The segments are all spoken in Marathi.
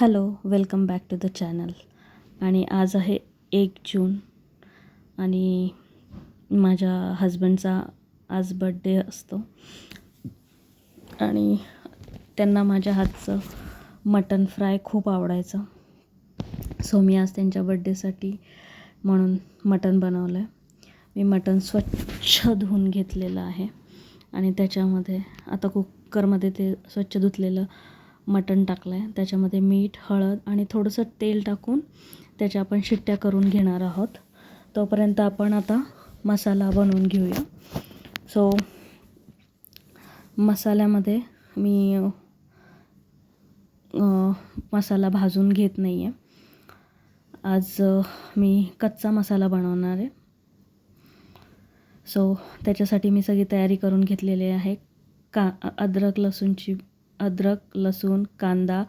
Hello welcome back to the channel. आणि आज आहे एक जून आणि माझ्या हजबंडचा आज बड्डे असतो. आणि त्यांना माझ्या हातचं मटन फ्राय खूप आवडायचं. सो मी आज त्यांच्या बड्डेसाठी म्हणून मटन बनवलं आहे मी मटन स्वच्छ धुवून घेतलेलं आहे. आणि त्याच्यामध्ये आता कुकरमध्ये ते स्वच्छ धुतलेलं मटण टाकलं आहे त्याच्यामध्ये मीठ हळद आणि थोडंसं तेल टाकून त्याच्या आपण शिट्ट्या करून घेणार आहोत. तोपर्यंत आपण आता मसाला बनवून घेऊया. सो मसाल्यामध्ये मी मसाला भाजून घेत नाही आहे आज मी कच्चा मसाला बनवणार आहे. सो त्याच्यासाठी मी सगळी तयारी करून घेतलेली आहे. का अद्रक लसूणची अद्रक लसूण कांदा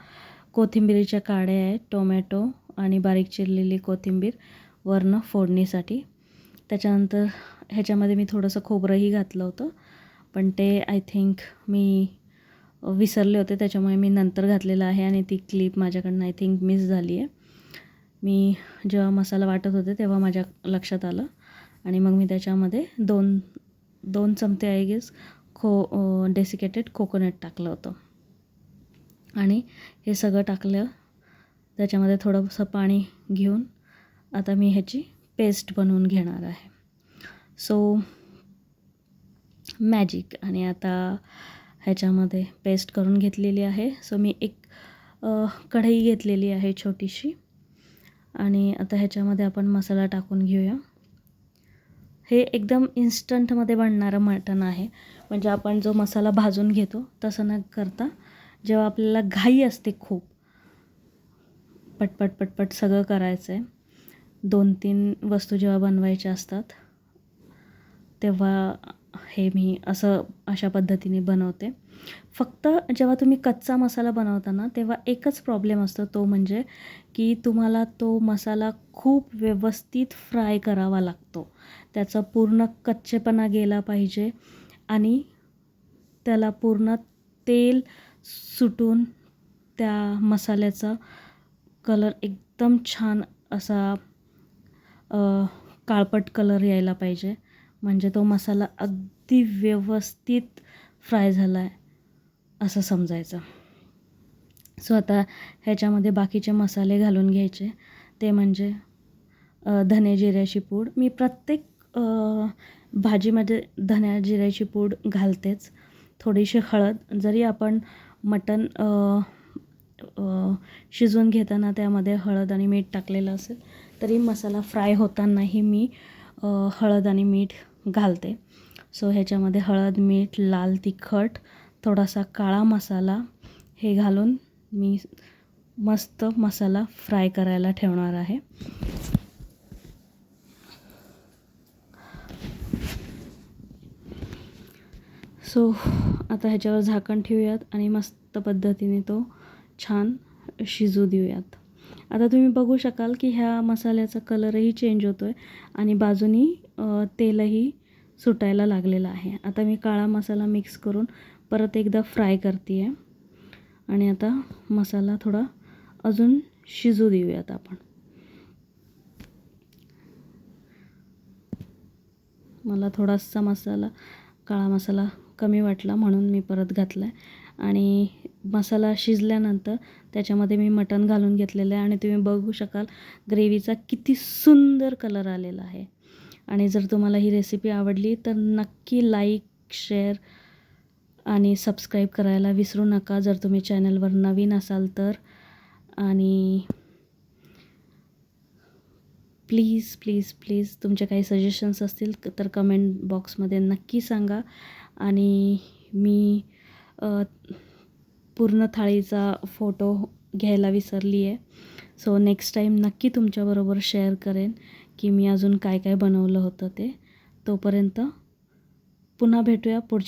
कोथिंबिरीच्या काड्या आहेत टोमॅटो आणि बारीक चिरलेली कोथिंबीर वरनं फोडणीसाठी. त्याच्यानंतर ह्याच्यामध्ये मी थोडंसं खोबरंही घातलं होतं पण ते आय थिंक मी विसरले होते त्याच्यामुळे मी नंतर घातलेलं आहे आणि ती क्लिप माझ्याकडनं आय थिंक मिस झाली आहे मी जेव्हा मसाला वाटत होते तेव्हा माझ्या लक्षात आलं आणि मग मी त्याच्यामध्ये दोन दोन चमचे आय गेस खो डेसिकेटेड कोकोनट टाकलं होतं. आणि हे सगळं टाकलं. त्याच्यामध्ये थोडंसं पाणी घेऊन आता मी ह्याची पेस्ट बनवून घेणार आहे. सो मॅजिक आणि आता ह्याच्यामध्ये पेस्ट करून घेतलेली आहे. सो मी एक कढई घेतलेली आहे छोटीशी. आणि आता ह्याच्यामध्ये आपण मसाला टाकून घेऊया. हे एकदम इन्स्टंटमध्ये बनणारं मटण आहे. म्हणजे आपण जो मसाला भाजून घेतो तसं न करता जेव्हा आपल्याला घाई असते खूप पटपट पटपट सगळं करायचं आहे दोन तीन वस्तू जेव्हा बनवायच्या असतात तेव्हा हे मी असं अशा पद्धतीने बनवते. फक्त जेव्हा तुम्ही कच्चा मसाला बनवता ना तेव्हा एकच प्रॉब्लेम असतो तो म्हणजे की तुम्हाला तो मसाला खूप व्यवस्थित फ्राय करावा लागतो. त्याचा पूर्ण कच्चेपणा गेला पाहिजे आणि त्याला पूर्ण तेल सुटून त्या मसाल्याचा कलर एकदम छान असा काळपट कलर यायला पाहिजे. म्हणजे तो मसाला अगदी व्यवस्थित फ्राय झाला आहे असं समजायचं. सो आता ह्याच्यामध्ये बाकीचे मसाले घालून घ्यायचे. ते म्हणजे धने जिऱ्याची पूड. मी प्रत्येक भाजीमध्ये धन्या जिऱ्याची पूड घालतेच. थोडीशी हळद जरी आपण मटण शिजवून घेताना त्यामध्ये हळद आणि मीठ टाकलेलं असेल तरी मसाला फ्राय होतानाही मी हळद आणि मीठ घालते. सो ह्याच्यामध्ये हळद मीठ लाल तिखट थोडासा काळा मसाला हे घालून मी मस्त मसाला फ्राय करायला ठेवणार आहे. सो आता ह्याच्यावर झाकण ठेवूयात आणि मस्त पद्धतीने तो छान शिजू देऊयात. आता तुम्ही बघू शकाल की ह्या मसाल्याचा कलरही चेंज होतो आहे आणि बाजूनी तेलही सुटायला लागलेलं आहे. आता मी काळा मसाला मिक्स करून परत एकदा फ्राय करते आहे आणि आता मसाला थोडा अजून शिजू देऊयात आपण. मला थोडासा मसाला काळा मसाला कमी वाटला म्हणून मी परत घातला आहे आणि मसाला शिजल्यानंतर त्याच्यामध्ये मी मटण घालून घेतलेलं आहे. आणि तुम्ही बघू शकाल ग्रेव्हीचा किती सुंदर कलर आलेला आहे. आणि जर तुम्हाला ही रेसिपी आवडली तर नक्की लाईक शेअर आणि सबस्क्राईब करायला विसरू नका. जर तुम्ही चॅनलवर नवीन असाल तर. आणि प्लीज प्लीज प्लीज तुमचे काही सजेशन्स असतील तर कमेंट बॉक्समध्ये नक्की सांगा. आणि मी पूर्ण थाळीचा फोटो घ्यायला विसरली आहे सो नेक्स्ट टाईम नक्की तुमच्याबरोबर शेअर करेन की मी अजून काय काय बनवलं होतं ते. तोपर्यंत पुन्हा भेटूया पुढच्या